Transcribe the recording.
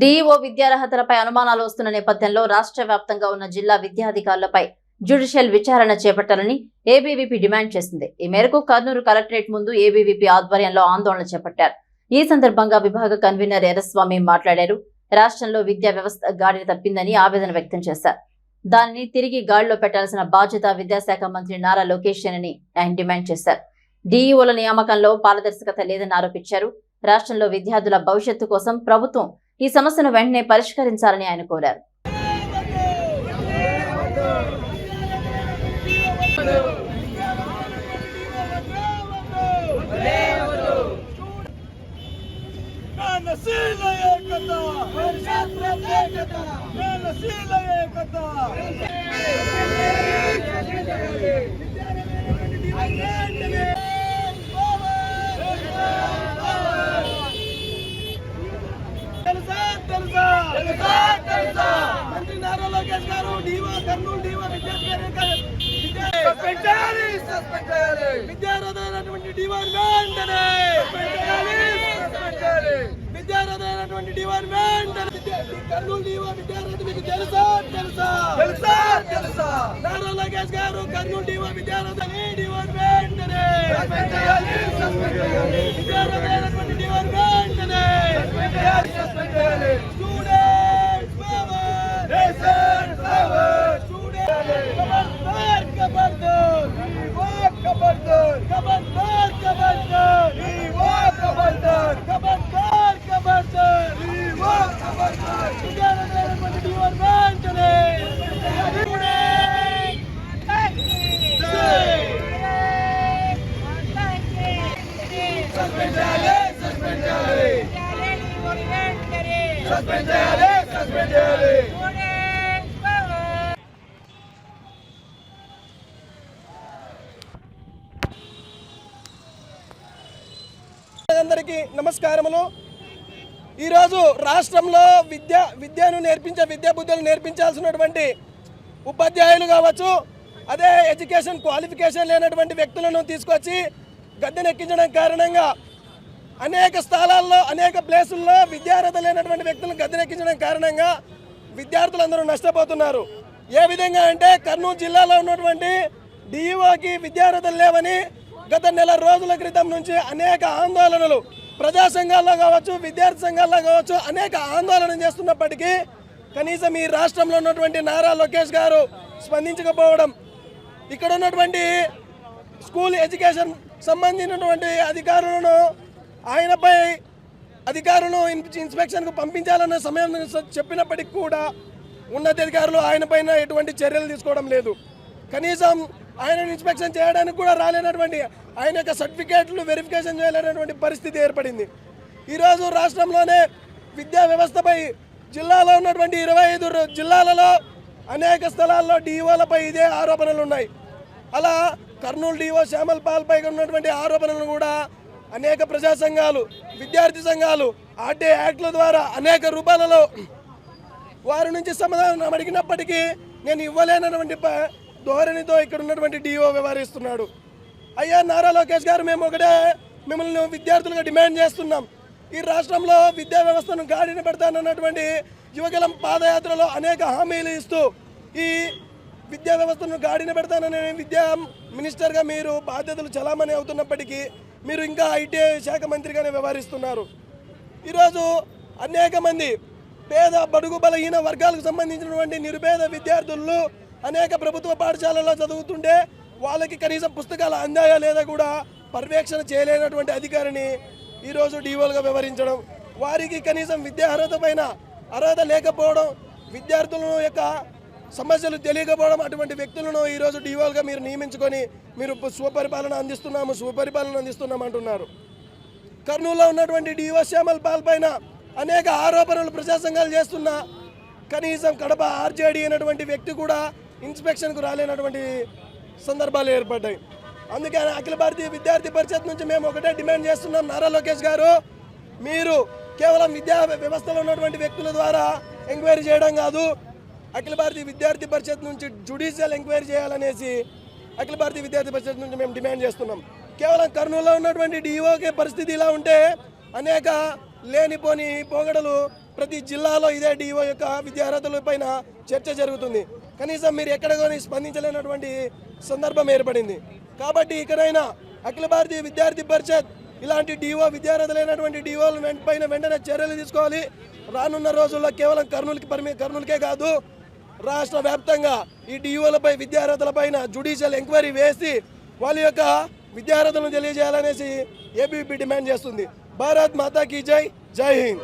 DEO విద్యార్హతలపై అనుమానాలు వస్తున్న నేపథ్యంలో రాష్ట్ర వ్యాప్తంగా ఉన్న జిల్లా విద్యాధికారులపై జ్యుడిషియల్ విచారణ చేపట్టాలని ఏబీవీపీ డిమాండ్ చేసింది. ఈ మేరకు కర్నూలు కలెక్టరేట్ ముందు ఏబీవీపీ ఆధ్వర్యంలో ఆందోళన చేపట్టారు. ఈ సందర్భంగా విభాగ కన్వీనర్ ఎర్రస్వామి మాట్లాడారు. రాష్ట్రంలో విద్యా వ్యవస్థ గాడిని తప్పిందని ఆవేదన వ్యక్తం చేశారు. దానిని తిరిగి గాడిలో పెట్టాల్సిన బాధ్యత విద్యాశాఖ మంత్రి నారా లోకేష్ అని ఆయన డిమాండ్ చేశారు. డీఈఓల నియామకంలో పారదర్శకత లేదని ఆరోపించారు. రాష్ట్రంలో విద్యార్థుల భవిష్యత్తు కోసం ప్రభుత్వం ఈ సమస్యను వెంటనే పరిష్కరించాలని ఆయన కోరారు. ఏకత జ్ఞానశీల ఏకత తెలుసా తెలుసా తెలుసా తెలుసా మంత్రి నారా లోకేష్ గారు డీవా కర్నూలు డీవా సస్పెండ్ విద్యార్థులైనటువంటి డీవార్ వెంటనే విద్యార్థులైనటువంటి డీవార్ వెంటనే కర్నూలు డీవా విద్యార్థి మీకు తెలుసా? తెలుసా? తెలుసా? తెలుసా? నారా లోకేష్ గారు కర్నూలు డీవా విద్యార్థి డీవార్ వెంటనే విద్యార్థులైనటువంటి డీవార్ వెంటనే సస్పెండ్ చేయాలి సస్పెండ్ చేయాలి అందరికీ నమస్కారములు. ఈరోజు రాష్ట్రంలో విద్య విద్యను నేర్పించే విద్యా బుద్ధులు నేర్పించాల్సినటువంటి ఉపాధ్యాయులు కావచ్చు అదే ఎడ్యుకేషన్ క్వాలిఫికేషన్ లేనటువంటి వ్యక్తులను తీసుకొచ్చి గద్దెనెక్కించడం కారణంగా అనేక స్థలాల్లో అనేక ప్లేసుల్లో విద్యార్హత లేనటువంటి వ్యక్తులను గద్దెనెక్కించడం కారణంగా విద్యార్థులందరూ నష్టపోతున్నారు. ఏ విధంగా అంటే కర్నూలు జిల్లాలో ఉన్నటువంటి డిఈఓకి విద్యార్హతలు లేవని గత నెల రోజుల క్రితం నుంచి అనేక ఆందోళనలు ప్రజా సంఘాల్లో కావచ్చు విద్యార్థి సంఘాల్లో కావచ్చు అనేక ఆందోళన చేస్తున్నప్పటికీ కనీసం ఈ రాష్ట్రంలో ఉన్నటువంటి నారా లోకేష్ గారు స్పందించకపోవడం ఇక్కడ ఉన్నటువంటి స్కూల్ ఎడ్యుకేషన్ సంబంధించినటువంటి అధికారులను ఆయనపై అధికారులను ఇన్స్పెక్షన్కు పంపించాలన్న సమయం చెప్పినప్పటికి చెప్పినప్పటికీ కూడా ఉన్నతాధికారులు ఆయన పైన ఎటువంటి చర్యలు తీసుకోవడం లేదు. కనీసం ఆయన ఇన్స్పెక్షన్ చేయడానికి కూడా రాలేనటువంటి ఆయన యొక్క సర్టిఫికేట్లు వెరిఫికేషన్ చేయలేనటువంటి పరిస్థితి ఏర్పడింది. ఈరోజు రాష్ట్రంలోనే విద్యా వ్యవస్థపై జిల్లాలో ఉన్నటువంటి ఇరవై ఐదు జిల్లాలలో అనేక స్థలాల్లో డిఓలపై ఇదే ఆరోపణలు ఉన్నాయి అలా కర్నూలు డిఓ శ్యామల్ పాల్పై ఉన్నటువంటి ఆరోపణలను కూడా అనేక ప్రజా సంఘాలు విద్యార్థి సంఘాలు ఆర్టీ యాక్ట్ల ద్వారా అనేక రూపాలలో వారి నుంచి సమాధానం అడిగినప్పటికీ నేను ఇవ్వలేనటువంటి ప- ధోరణితో ఇక్కడ ఉన్నటువంటి డిఓ వ్యవహరిస్తున్నాడు. అయ్యా నారా లోకేష్ గారు మేము ఒకటే మిమ్మల్ని విద్యార్థులుగా డిమాండ్ చేస్తున్నాం. ఈ రాష్ట్రంలో విద్యా వ్యవస్థను గాడిన పెడతానన్నటువంటి యువగలం పాదయాత్రలో అనేక హామీలు ఇస్తూ ఈ విద్యా వ్యవస్థను గాడిన పెడతానని విద్యా మినిస్టర్గా మీరు బాధ్యతలు చలామణి అవుతున్నప్పటికీ మీరు ఇంకా ఐటీ శాఖ మంత్రిగానే వ్యవహరిస్తున్నారు. ఈరోజు అనేక మంది పేద బడుగు బలహీన వర్గాలకు సంబంధించినటువంటి నిరుపేద విద్యార్థులు అనేక ప్రభుత్వ పాఠశాలలో చదువుతుంటే వాళ్ళకి కనీసం పుస్తకాలు అందాయా లేదా కూడా పర్యవేక్షణ చేయలేనటువంటి అధికారిని ఈరోజు డీఓలుగా వ్యవహరించడం వారికి కనీసం విద్యా అర్హత పైన అర్హత లేకపోవడం విద్యార్థుల యొక్క సమస్యలు తెలియకపోవడం అటువంటి వ్యక్తులను ఈరోజు డీఓలుగా మీరు నియమించుకొని మీరు సుపరిపాలన అందిస్తున్నాము సుపరిపాలన అందిస్తున్నాం అంటున్నారు. కర్నూలులో ఉన్నటువంటి డివో శ్యామల్ పాల్ పైన అనేక ఆరోపణలు ప్రజాసంఘాలు చేస్తున్నా కనీసం కడప ఆర్జేడి అనేటువంటి వ్యక్తి కూడా ఇన్స్పెక్షన్కు రాలేనటువంటి సందర్భాలు ఏర్పడ్డాయి. అందుకని అఖిల భారతీయ విద్యార్థి పరిషత్ నుంచి మేము ఒకటే డిమాండ్ చేస్తున్నాం. నారా లోకేష్ గారు మీరు కేవలం విద్యా వ్యవస్థలో ఉన్నటువంటి వ్యక్తుల ద్వారా ఎంక్వైరీ చేయడం కాదు అఖిల భారతీయ విద్యార్థి పరిషత్ నుంచి జుడిషియల్ ఎంక్వైరీ చేయాలనేసి అఖిల భారతీయ విద్యార్థి పరిషత్ నుంచి మేము డిమాండ్ చేస్తున్నాం. కేవలం కర్నూలులో ఉన్నటువంటి డిఓకే పరిస్థితి ఇలా ఉంటే అనేక లేనిపోని పోగడలు ప్రతి జిల్లాలో ఇదే డిఓ యొక్క విద్యార్హతల పైన చర్చ జరుగుతుంది. కనీసం మీరు ఎక్కడ కానీ స్పందించలేనటువంటి సందర్భం ఏర్పడింది. కాబట్టి ఇకనైనా అఖిల భారతీయ విద్యార్థి పరిషత్ ఇలాంటి డిఓ విద్యార్హతలైనటువంటి డిఓల పైన వెంటనే చర్యలు తీసుకోవాలి. రానున్న రోజుల్లో కేవలం కర్నూలుకి పరిమి కర్నూలుకే కాదు రాష్ట్ర వ్యాప్తంగా ఈ డిఓలపై విద్యార్హతలపైన జుడిషియల్ ఎంక్వైరీ వేసి వాళ్ళ యొక్క విద్యార్హతలను తెలియజేయాలనేసి ఏబీపీ డిమాండ్ చేస్తుంది. భారత్ మాతా కీ జై జై హింద్.